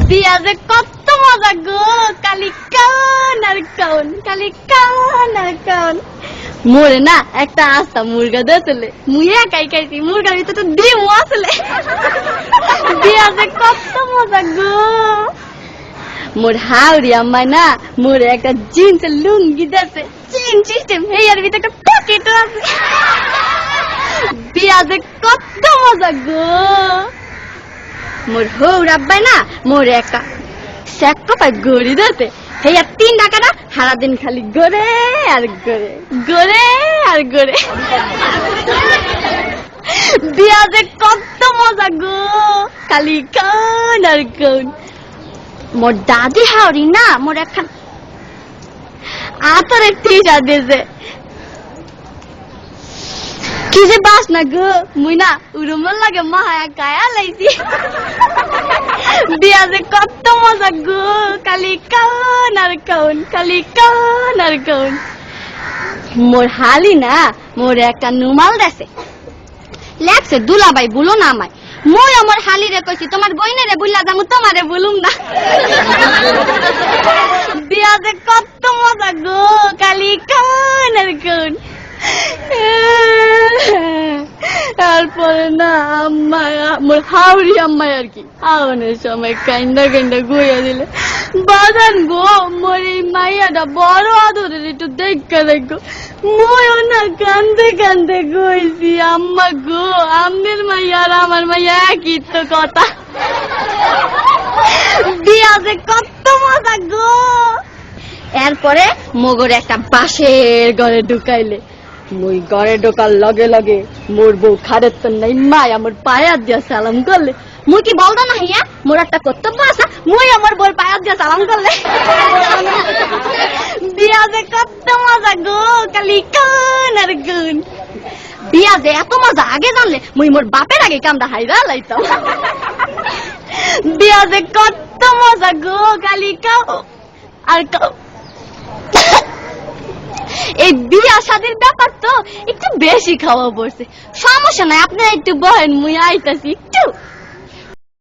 বিয়া যে কত মজা গো কালি কান আর কালি কান আর মোরে না একটা আস্তা মুরগা দিয়েছিলে মুই একাই খাইছি মুরগার ভিতরে তো ডিমও বিয়া যে কত মজা গো মোর হাওড়ি আম্মাই না মোরে একটা জিন্সের লুঙ্গি সিস্টেম হেয়ার ভিতরে একটা পকেট আছে বিয়া যে কত মজা গো মোর হৌ আব্বাই না, মোর একা। স্যাক্কা পাই গড়ি দিতে হেয়া তিন টাকা না সারাদিন খালি গড়ে আর গড়ে গড়ে আর গড়ে। বিয়া যে কত মজা গো, খালি কান আর কান। মোর দাদি হাওড়ি না, মোর একখান আতরে টিশা দিয়েছে। কি যে বাস না গো? মুই না উরুমল লাগে মায়া কায়া লাইছি। বিয়া যে কত মজা গো। কালি কান আর কাউন, কালি কান আর কাউন। মোর হালি না, মোর একটা নুমাল দেছে। লেখছে দুলাবাই বলো না আমায়। মই আমার হালি রে কইছি, তোমার বইনে রে বুল্লা যামু, তোমারে বলুম না। বিয়া যে কত মজা গো কালি কান আর কাউন তারপরে না আম্মা মোর হাওড়ি আম্মা আর কি। আওনের সময় কাইন্দা কাইন্দা গুইয়া দিলে, বাদান গো, মোর এই মাইয়াটা বড় আদরের, একটু দেখা দেখো। ময়ও না কান্দে কান্দে গইছি আম্মা গো, আম্মের মাইয়া আর আমার মাইয়া একই তো কথা। বিয়া যে কত মজা গো। এরপরে মগর একটা বাঁশের ঘরে ঢুকাইলে মুই ঘরে ঢোকার লগে লগে মোর বউ খারের তো নাই মাই আমার পায়া দিয়া সালাম করলে। মুই কি বলতো না হিয়া? মোর একটা কর্তব্য আছে, মুই আমার বউর পায়া দিয়া সালাম করলে। বিয়া যে কত মজা গো, কালি কান আর গুন বিয়া যে এত মজা, আগে জানলে মুই মোর বাপের আগে কামটা হাইরা লাইতাম। বিয়া যে কত মজা গো, কালি কাও। আর কাও এই বিয়া শাদির ব্যাপার তো একটু বেশি খাওয়া পড়ছে। সমস্যা নাই আপনি একটু বহেন, মুই আইতাছি, একটু।